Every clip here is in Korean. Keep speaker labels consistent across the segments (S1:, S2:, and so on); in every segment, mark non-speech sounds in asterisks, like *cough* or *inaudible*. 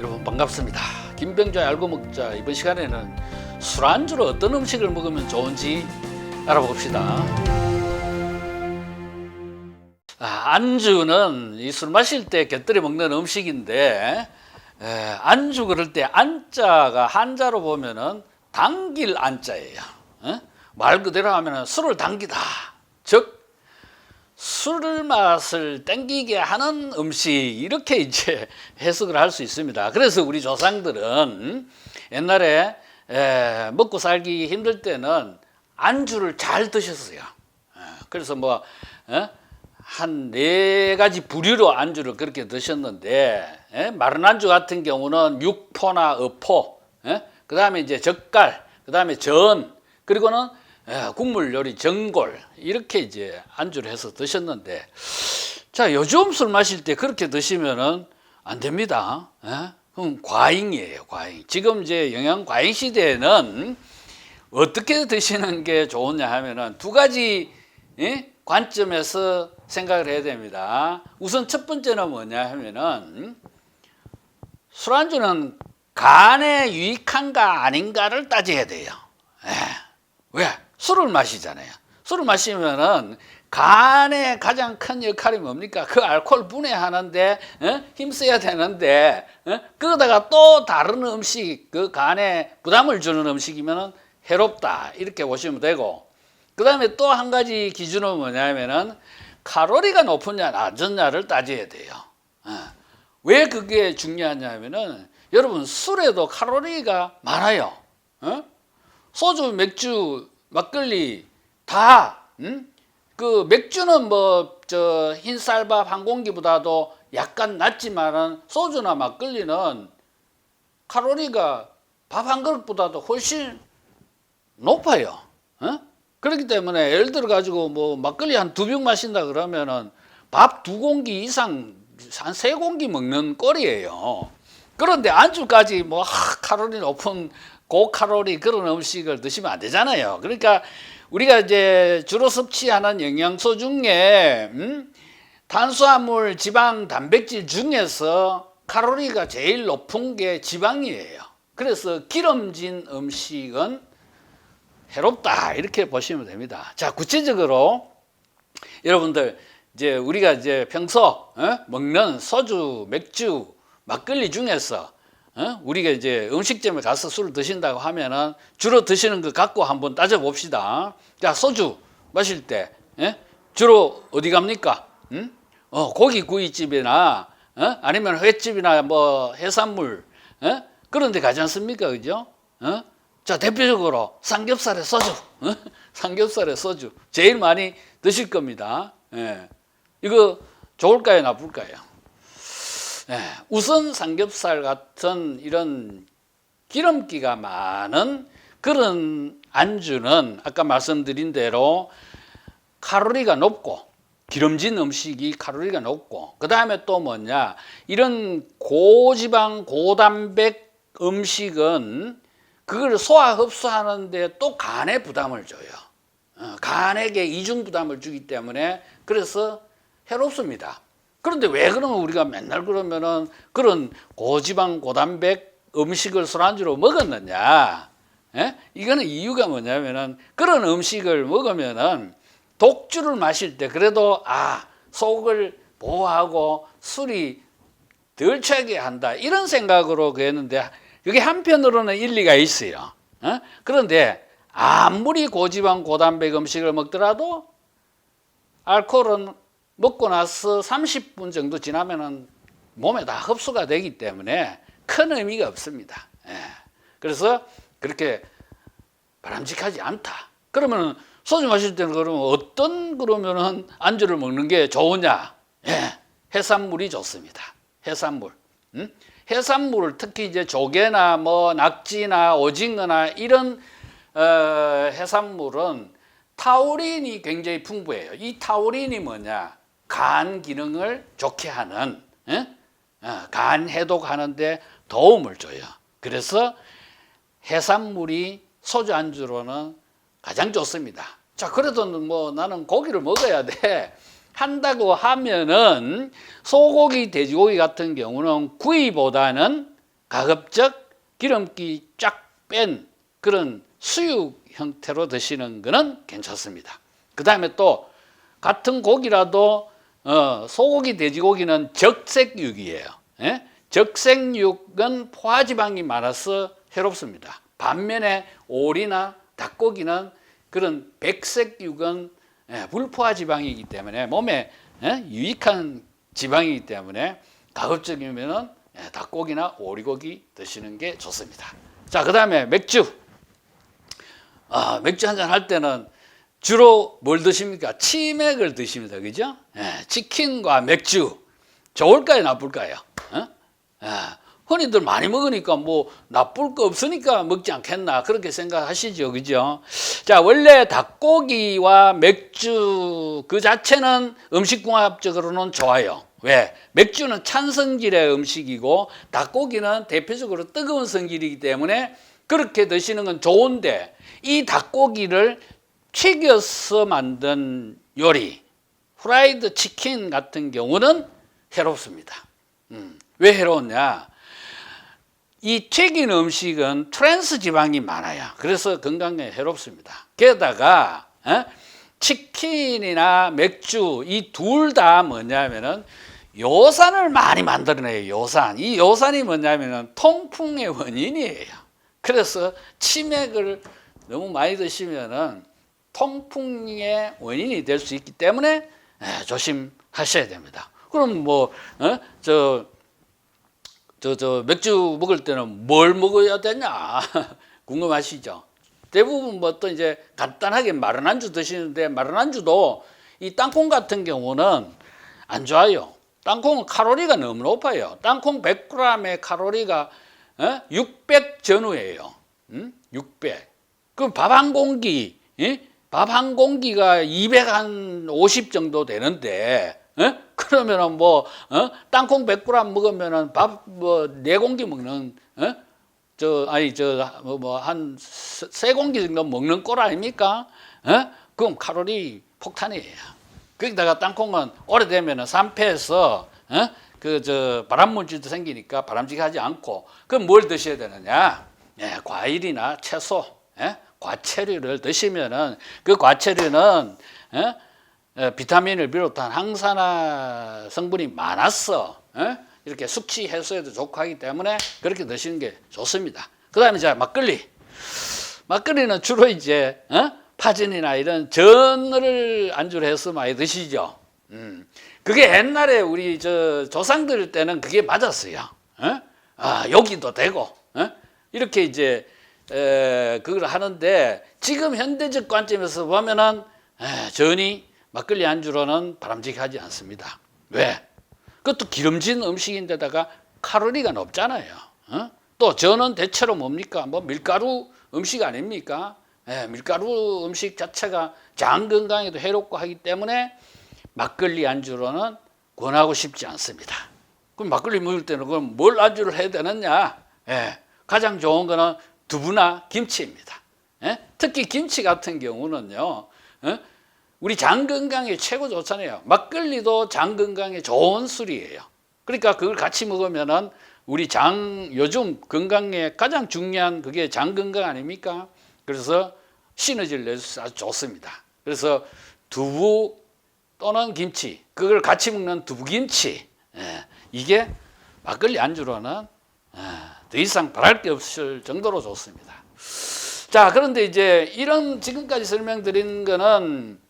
S1: 여러분 반갑습니다. 김병조의 알고 먹자 이번 시간에는 술안주로 어떤 음식을 먹으면 좋은지 알아봅시다. 아, 안주는 이 술 마실 때 곁들여 먹는 음식인데 에, 안주 그럴 때 안자가 한자로 보면은 당길 안자예요. 어? 말 그대로 하면은 술을 당기다. 즉 술 맛을 땡기게 하는 음식 이렇게 이제 *laughs* 해석을 할 수 있습니다. 그래서 우리 조상들은 옛날에 에, 먹고 살기 힘들 때는 안주를 잘 드셨어요. 에, 그래서 뭐 한 네 가지 부류로 안주를 그렇게 드셨는데 에, 마른 안주 같은 경우는 육포나 어포, 그 다음에 이제 젓갈, 그 다음에 전, 그리고는 예, 국물 요리 전골 이렇게 이제 안주를 해서 드셨는데 자 요즘 술 마실 때 그렇게 드시면은 안 됩니다. 예? 그럼 과잉이에요, 과잉. 지금 이제 영양 과잉 시대에는 어떻게 드시는 게 좋으냐 하면은 두 가지 예? 관점에서 생각을 해야 됩니다. 우선 첫 번째는 뭐냐 하면은 술안주는 간에 유익한가 아닌가를 따져야 돼요. 예. 왜? 술을 마시잖아요. 술을 마시면은 간의 가장 큰 역할이 뭡니까? 그 알코올 분해하는데 어? 힘써야 되는데 어? 그러다가 또 다른 음식 그 간에 부담을 주는 음식이면은 해롭다 이렇게 보시면 되고 그 다음에 또 한 가지 기준은 뭐냐면은 칼로리가 높으냐 낮으냐를 따져야 돼요. 어. 왜 그게 중요하냐면은 여러분 술에도 칼로리가 많아요. 어? 소주, 맥주, 막걸리 다, 음? 그 맥주는 뭐 저 흰쌀밥 한 공기보다도 약간 낮지만은 소주나 막걸리는 칼로리가 밥 한 그릇보다도 훨씬 높아요. 어? 그렇기 때문에 예를 들어 가지고 뭐 막걸리 한 두 병 마신다 그러면은 밥 두 공기 이상 한 세 공기 먹는 꼴이에요. 그런데 안주까지 뭐 하, 칼로리 높은 고칼로리 그런 음식을 드시면 안 되잖아요. 그러니까 우리가 이제 주로 섭취하는 영양소 중에 음? 탄수화물, 지방, 단백질 중에서 칼로리가 제일 높은 게 지방이에요. 그래서 기름진 음식은 해롭다 이렇게 보시면 됩니다. 자 구체적으로 여러분들 이제 우리가 이제 평소 어? 먹는 소주, 맥주, 막걸리 중에서 어? 우리가 이제 음식점에 가서 술을 드신다고 하면은 주로 드시는 거 갖고 한번 따져 봅시다. 자 소주 마실 때 예? 주로 어디 갑니까? 음? 어, 고기 구이집이나 어? 아니면 횟집이나 뭐 해산물 어? 그런 데 가지 않습니까? 그죠? 어? 자 대표적으로 삼겹살에 소주 어? *laughs* 삼겹살에 소주 제일 많이 드실 겁니다. 예. 이거 좋을까요? 나쁠까요? 예, 우선 삼겹살 같은 이런 기름기가 많은 그런 안주는 아까 말씀드린 대로 칼로리가 높고 기름진 음식이 칼로리가 높고 그 다음에 또 뭐냐 이런 고지방 고단백 음식은 그걸 소화 흡수하는데 또 간에 부담을 줘요. 어, 간에게 이중 부담을 주기 때문에 그래서 해롭습니다. 그런데 왜 그러면 우리가 맨날 그러면은 그런 고지방 고단백 음식을 술안주로 먹었느냐? 예? 이거는 이유가 뭐냐면은 그런 음식을 먹으면은 독주를 마실 때 그래도 아 속을 보호하고 술이 덜 취하게 한다 이런 생각으로 그랬는데 여기 한편으로는 일리가 있어요. 어? 그런데 아무리 고지방 고단백 음식을 먹더라도 알코올은 먹고 나서 30분 정도 지나면은 몸에 다 흡수가 되기 때문에 큰 의미가 없습니다. 예. 그래서 그렇게 바람직하지 않다. 그러면 소주 마실 때는 그러면 어떤 그러면은 안주를 먹는 게 좋으냐? 예. 해산물이 좋습니다. 해산물. 음? 해산물 특히 이제 조개나 뭐 낙지나 오징어나 이런 어, 해산물은 타우린이 굉장히 풍부해요. 이 타우린이 뭐냐? 간 기능을 좋게 하는 예? 어, 간 해독하는데 도움을 줘요. 그래서 해산물이 소주 안주로는 가장 좋습니다. 자, 그래도 뭐 나는 고기를 먹어야 돼. 한다고 하면은 소고기, 돼지고기 같은 경우는 구이보다는 가급적 기름기 쫙 뺀 그런 수육 형태로 드시는 거는 괜찮습니다. 그 다음에 또 같은 고기라도 어, 소고기, 돼지고기는 적색육이에요. 예? 적색육은 포화지방이 많아서 해롭습니다. 반면에 오리나 닭고기는 그런 백색육은 예, 불포화 지방이기 때문에 몸에 예, 유익한 지방이기 때문에 가급적이면은 예, 닭고기나 오리고기 드시는 게 좋습니다. 자, 그 다음에 맥주. 아, 맥주 한 잔 할 때는 주로 뭘 드십니까? 치맥을 드십니다. 그죠? 예, 치킨과 맥주. 좋을까요? 나쁠까요? 어? 예, 흔히들 많이 먹으니까 뭐 나쁠 거 없으니까 먹지 않겠나 그렇게 생각하시죠. 그죠? 자, 원래 닭고기와 맥주 그 자체는 음식궁합적으로는 좋아요. 왜? 맥주는 찬 성질의 음식이고 닭고기는 대표적으로 뜨거운 성질이기 때문에 그렇게 드시는 건 좋은데 이 닭고기를 튀겨서 만든 요리, 프라이드 치킨 같은 경우는 해롭습니다. 음, 왜 해로웠냐? 이 튀긴 음식은 트랜스 지방이 많아요. 그래서 건강에 해롭습니다. 게다가 어? 치킨이나 맥주 이 둘 다 뭐냐면은 요산을 많이 만들어내요. 요산. 이 요산이 뭐냐면은 통풍의 원인이에요. 그래서 치맥을 너무 많이 드시면은 통풍의 원인이 될 수 있기 때문에 예, 조심하셔야 됩니다. 그럼 뭐, 어? 저, 저, 저, 맥주 먹을 때는 뭘 먹어야 되냐? *laughs* 궁금하시죠? 대부분 뭐 또 이제 간단하게 마른 안주 드시는데 마른 안주도 이 땅콩 같은 경우는 안 좋아요. 땅콩은 칼로리가 너무 높아요. 땅콩 100g의 칼로리가 600 전후예요. 600. 그럼 밥 한 공기, 밥 한 공기가 250 정도 되는데, 그러면은 뭐, 어? 땅콩 100g 먹으면은 밥 뭐 네 공기 먹는, 어? 저, 아니, 저, 뭐, 한세 공기 정도 먹는 꼴 아닙니까? 어? 그럼 칼로리 폭탄이에요. 거기다가 땅콩은 오래되면은 산패해서, 어? 그, 저, 발암물질도 생기니까 바람직하지 않고, 그럼 뭘 드셔야 되느냐? 예, 과일이나 채소, 예? 과채류를 드시면은 그 과채류는 예? 예, 비타민을 비롯한 항산화 성분이 많았어. 예? 이렇게 숙취 해소에도 좋고 하기 때문에 그렇게 드시는 게 좋습니다. 그 다음에 이제 막걸리. 막걸리는 주로 이제, 어? 파전이나 이런 전을 안주로 해서 많이 드시죠. 음. 그게 옛날에 우리 저 조상들 때는 그게 맞았어요. 어? 아, 여기도 되고, 어? 이렇게 이제, 에, 그걸 하는데 지금 현대적 관점에서 보면은 에, 전이 막걸리 안주로는 바람직하지 않습니다. 왜? 그것도 기름진 음식인데다가 칼로리가 높잖아요. 어? 또 저는 대체로 뭡니까? 뭐 밀가루 음식 아닙니까? 예, 밀가루 음식 자체가 장 건강에도 해롭고 하기 때문에 막걸리 안주로는 권하고 싶지 않습니다. 그럼 막걸리 먹을 때는 그럼 뭘 안주를 해야 되느냐? 예, 가장 좋은 거는 두부나 김치입니다. 예? 특히 김치 같은 경우는요. 예? 우리 장 건강에 최고 좋잖아요. 막걸리도 장 건강에 좋은 술이에요. 그러니까 그걸 같이 먹으면은 우리 장 요즘 건강에 가장 중요한 그게 장 건강 아닙니까? 그래서 시너지를 내서 아주 좋습니다. 그래서 두부 또는 김치 그걸 같이 먹는 두부김치 예, 이게 막걸리 안주로는 예, 더 이상 바랄 게 없을 정도로 좋습니다. 자 그런데 이제 이런 지금까지 설명드린 거는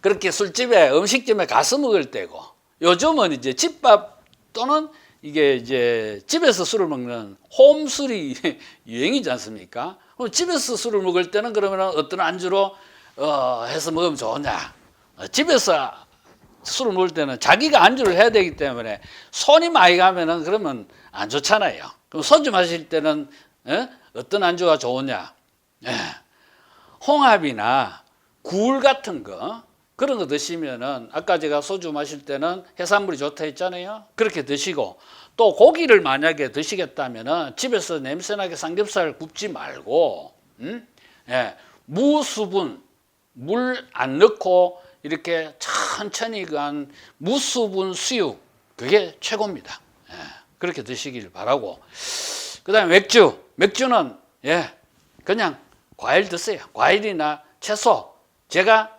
S1: 그렇게 술집에 음식점에 가서 먹을 때고 요즘은 이제 집밥 또는 이게 이제 집에서 술을 먹는 홈술이 *laughs* 유행이지 않습니까? 그럼 집에서 술을 먹을 때는 그러면 어떤 안주로 어, 해서 먹으면 좋냐? 어, 집에서 술을 먹을 때는 자기가 안주를 해야 되기 때문에 손이 많이 가면은 그러면 안 좋잖아요. 그럼 소주 마실 때는 에? 어떤 안주가 좋으냐? 예. 홍합이나 굴 같은 거 그런 거 드시면은 아까 제가 소주 마실 때는 해산물이 좋다 했잖아요. 그렇게 드시고 또 고기를 만약에 드시겠다면은 집에서 냄새나게 삼겹살 굽지 말고 음? 예, 무수분 물 안 넣고 이렇게 천천히 그한 무수분 수육 그게 최고입니다. 예, 그렇게 드시길 바라고. 그 다음에 맥주. 맥주는 예 그냥 과일 드세요. 과일이나 채소. 제가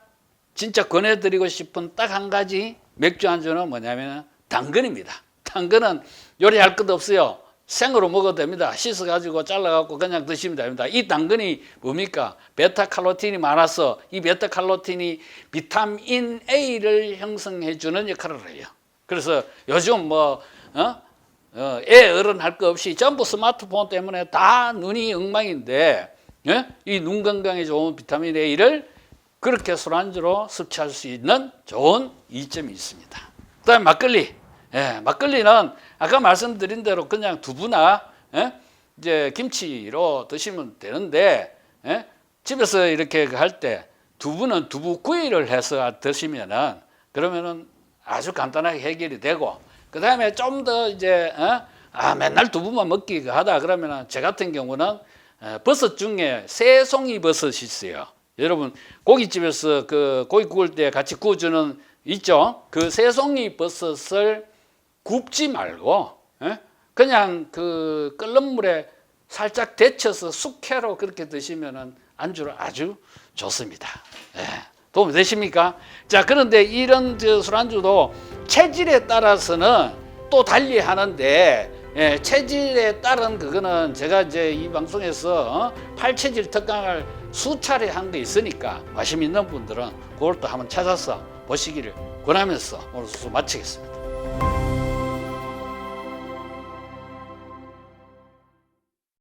S1: 진짜 권해드리고 싶은 딱 한 가지 맥주 안주는 뭐냐면 당근입니다. 당근은 요리할 것도 없어요. 생으로 먹어도 됩니다. 씻어가지고 잘라갖고 그냥 드시면 됩니다. 이 당근이 뭡니까? 베타칼로틴이 많아서 이 베타칼로틴이 비타민 A를 형성해주는 역할을 해요. 그래서 요즘 뭐, 어? 어, 애 어른 할 거 없이 전부 스마트폰 때문에 다 눈이 엉망인데, 예? 이눈 건강에 좋은 비타민 A를 그렇게 술안주로 섭취할 수 있는 좋은 이점이 있습니다. 그다음에 막걸리. 예, 막걸리는 아까 말씀드린 대로 그냥 두부나 예? 이제 김치로 드시면 되는데 예? 집에서 이렇게 할 때 두부는 두부 구이를 해서 드시면은 그러면은 아주 간단하게 해결이 되고 그 다음에 좀 더 이제 어? 아 맨날 두부만 먹기 하다 그러면은 제 같은 경우는 에, 버섯 중에 새송이 버섯이 있어요. 여러분 고깃집에서 그 고기 구울 때 같이 구워주는 있죠. 그 새송이 버섯을 굽지 말고 예? 그냥 그 끓는 물에 살짝 데쳐서 숙회로 그렇게 드시면은 안주로 아주 좋습니다. 예. 도움이 되십니까? 자 그런데 이런 저 술안주도 체질에 따라서는 또 달리 하는데 예, 체질에 따른 그거는 제가 이제 이 방송에서 어? 팔체질 특강을 수차례 한 게 있으니까 관심 있는 분들은 그걸 또 한번 찾아서 보시기를 권하면서 오늘 수수 마치겠습니다.